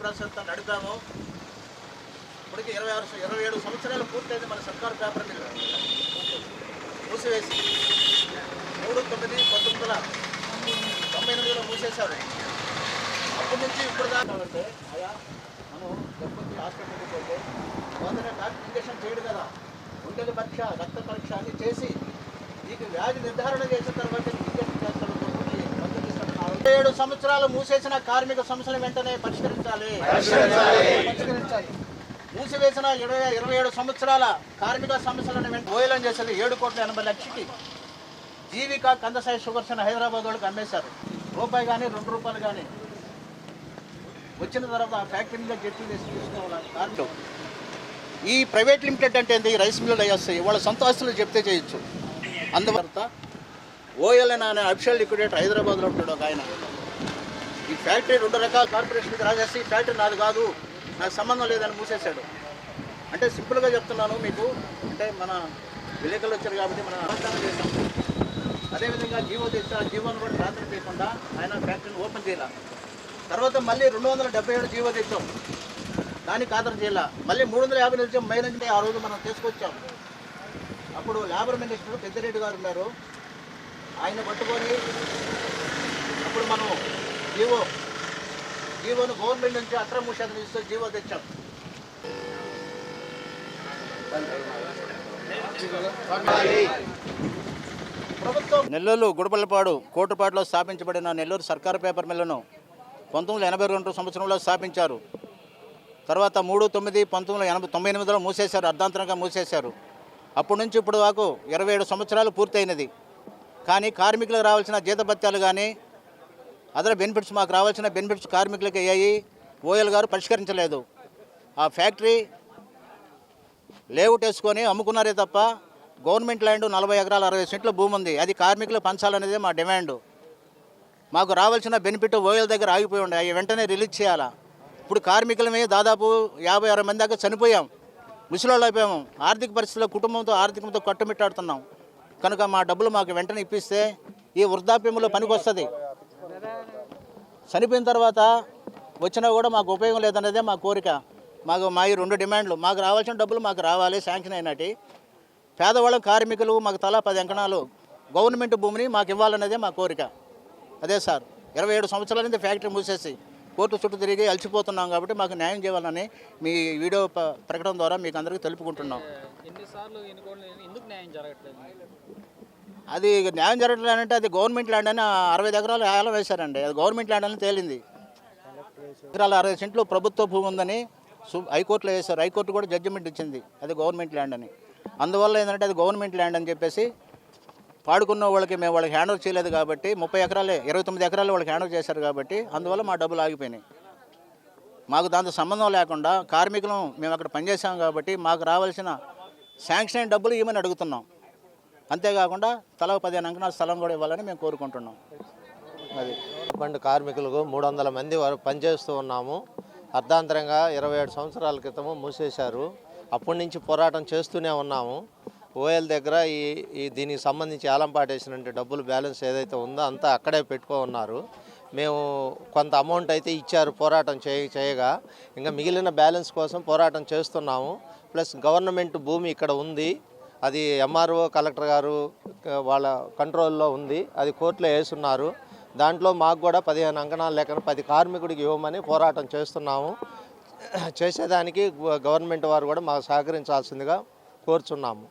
ప్రశాంతంగా అడుగుతాము. ఇప్పటికి ఇరవై ఆరు ఇరవై ఏడు సంవత్సరాలు పూర్తయింది మన సర్కారు పేపర్ని మూసివేసి మూడు తొమ్మిది పంతొమ్మిది వందల తొంభై ఎనిమిదిలో మూసేశారు. అప్పటి నుంచి ఇప్పుడు దాకా అంటే అయా మనం గర్భవతి హాస్పిటల్కి పోతే పోతేనే డాక్టర్ ఇంజక్షన్ చేయడు కదా. గుండెల పరీక్ష రక్త పరీక్ష అన్ని చేసి నీకు వ్యాధి నిర్ధారణ చేసిన తర్వాత ఇంజక్షన్ చేస్తాడు ఏడు సంవత్సరాలు మూసేసిన కార్మిక సమస్యలు వెంటనే పరిష్కరించాలి. పరిష్కరించాలి. మూసివేసిన ఇరవై ఇరవై ఏడు సంవత్సరాల కార్మిక సమస్యలను వెంట ఓయలం చేసేది ఏడు కోట్ల ఎనభై లక్షకి. జీవిక కందసాయి షుగర్స్ అని హైదరాబాద్ వాళ్ళకి అమ్మేశారు. రూపాయి కానీ రెండు రూపాయలు కానీ వచ్చిన తర్వాత ఆ ఫ్యాక్టరీ జట్టు జట్లు తీసుకోవాలి? ఈ ప్రైవేట్ లిమిటెడ్ అంటే ఏంటి రైస్ మిల్లులు అయ్యేస్తాయి వాళ్ళ సొంత ఆస్తులు చెప్తే చేయొచ్చు. అందువల్ల ఓఎల్ఎన్ అనే అఫిషియల్ లిక్విడేటర్ హైదరాబాద్లో ఉంటాడు ఒక ఆయన. ఈ ఫ్యాక్టరీ రెండు రకాల కార్పొరేషన్కి రాజేసి ఈ ఫ్యాక్టరీ నాది కాదు. నాకు సంబంధం లేదని మూసేశాడు. అంటే సింపుల్గా చెప్తున్నాను మీకు. అంటే మన విలేకరులు వచ్చారు కాబట్టి మనం అనుసరణ చేస్తాం. అదేవిధంగా జీవో తెచ్చి ఆ జీవోను కూడా ట్రాన్స్ఫర్ చేయకుండా ఆయన ఫ్యాక్టరీని ఓపెన్ చేయాలి. తర్వాత మళ్ళీ రెండు వందల డెబ్బై ఏడు జీవో తెచ్చాం. దానికి ఖాతరు చేయాల? మళ్ళీ మూడు వందల యాభై నిలిచాం మైనస్ ఆ రోజు మనం తీసుకొచ్చాం. అప్పుడు లేబర్ మినిస్టర్ పెద్దిరెడ్డి గారు ఉన్నారు. ఆయన పట్టుకొని అప్పుడు మనం జీవో జీవోను గవర్నమెంట్ నుంచి అక్రమ ముషాదం ఇస్తూ జీవో తెచ్చాం. ప్రభుత్వం నెల్లూరు గుడబల్లపాడు కోటుపాటులో స్థాపించబడిన నెల్లూరు సర్కారు పేపర్ మిల్లును పంతొమ్మిది ఎనభై రెండు సంవత్సరంలో స్థాపించారు. తర్వాత మూడు తొమ్మిది పంతొమ్మిది ఎనభై తొంభై ఎనిమిదిలో మూసేశారు అర్ధాంతరంగా మూసేశారు. అప్పటి నుంచి ఇప్పుడు వరకు ఇరవై ఏడు సంవత్సరాలు పూర్తయినది. కానీ కార్మికులకు రావాల్సిన జీతభత్యాలు కానీ అదర్ బెనిఫిట్స్ మాకు రావాల్సిన బెనిఫిట్స్ కార్మికులకు అయ్యాయి. ఓఎల్ గారు పరిష్కరించలేదు. ఆ ఫ్యాక్టరీ లేఅవుట్ వేసుకొని అమ్ముకున్నారే తప్ప గవర్నమెంట్ ల్యాండ్ నలభై ఎకరాల అరవై సెంట్ల భూమి ఉంది. అది కార్మికులు పంచాలనేదే మా డిమాండ్. మాకు రావాల్సిన బెనిఫిట్ ఓఎల్ దగ్గర ఆగిపోయి ఉండే. అవి వెంటనే రిలీజ్ చేయాలా? ఇప్పుడు కార్మికులమే దాదాపు యాభై అరవై మంది దాకా చనిపోయాం. ముసలోళ్ళు అయిపోయాము. ఆర్థిక పరిస్థితుల్లో కుటుంబంతో ఆర్థికంతో కట్టుమిట్టాడుతున్నాం. కనుక మా డబ్బులు మాకు వెంటనే ఇప్పిస్తే ఈ వృద్ధాప్యంలో పనికొస్తుంది. చనిపోయిన తర్వాత వచ్చినా కూడా మాకు ఉపయోగం లేదన్నదే మా కోరిక. మాకు మా ఈ రెండు డిమాండ్లు. మాకు రావాల్సిన డబ్బులు మాకు రావాలి శాంక్షన్ అయినట్టు పేదవాళ్ళ కార్మికులు మాకు తలా పది అంకణాలు. గవర్నమెంట్ భూమిని మాకు ఇవ్వాలన్నదే మా కోరిక. అదే సార్. ఇరవై ఏడు సంవత్సరాల నుంచి ఫ్యాక్టరీ మూసేసి కోర్టు చుట్టూ తిరిగి అలసిపోతున్నాం కాబట్టి మాకు న్యాయం చేయాలని మీ వీడియో ప్రకటన ద్వారా మీకు అందరికీ తెలుపుకుంటున్నాం. అది న్యాయం జరగట్లేదు అంటే అది గవర్నమెంట్ ల్యాండ్ అని అరవై ఎకరాలు ఏలం వేశారండి. అది గవర్నమెంట్ ల్యాండ్ అని తేలింది. ఎకరాలు అరవై సెంట్లు ప్రభుత్వ భూమి ఉందని సు- హైకోర్టులో వేశారు. హైకోర్టు కూడా జడ్జిమెంట్ ఇచ్చింది. అది గవర్నమెంట్ ల్యాండ్ అని. అందువల్ల ఏంటంటే అది గవర్నమెంట్ ల్యాండ్ అని చెప్పేసి పాడుకున్న వాళ్ళకి మేము వాళ్ళకి హ్యాండ్ ఓవర్ చేయలేదు కాబట్టి ముప్పై ఎకరాలే ఇరవై తొమ్మిది ఎకరాలు వాళ్ళకి హ్యాండ్ ఓవర్ చేశారు కాబట్టి అందువల్ల మా డబ్బులు ఆగిపోయినాయి. మాకు దాంతో సంబంధం లేకుండా కార్మికులం మేము అక్కడ పనిచేసాం కాబట్టి మాకు రావాల్సిన శాంక్షన్ అయిన డబ్బులు ఇవ్వమని అడుగుతున్నాం. అంతేకాకుండా తల పదిహేను అంకణాల స్థలం కూడా ఇవ్వాలని మేము కోరుకుంటున్నాం. అది. బండి కార్మికులకు మూడు వందల మంది వరకు పనిచేస్తూ ఉన్నాము. అర్ధాంతరంగా ఇరవై ఏడు సంవత్సరాల క్రితము మూసేశారు. అప్పటి నుంచి పోరాటం చేస్తూనే ఉన్నాము. ఓఎల్ దగ్గర ఈ ఈ దీనికి సంబంధించి ఏలంపాటేసినటువంటి డబ్బులు బ్యాలెన్స్ ఏదైతే ఉందో అంతా అక్కడే పెట్టుకో ఉన్నారు. మేము కొంత అమౌంట్ అయితే ఇచ్చారు పోరాటం చేయ చేయగా. ఇంకా మిగిలిన బ్యాలెన్స్ కోసం పోరాటం చేస్తున్నాము. ప్లస్ గవర్నమెంట్ భూమి ఇక్కడ ఉంది. అది ఎంఆర్ఓ కలెక్టర్ గారు వాళ్ళ కంట్రోల్లో ఉంది. అది కోర్టులో వేస్తున్నారు దాంట్లో మాకు కూడా పదిహేను అంకణాలు లేక పది కార్మికుడికి ఇవ్వమని పోరాటం చేస్తున్నాము. చేసేదానికి గవర్నమెంట్ వారు కూడా మాకు సహకరించాల్సిందిగా కోరుచున్నాము.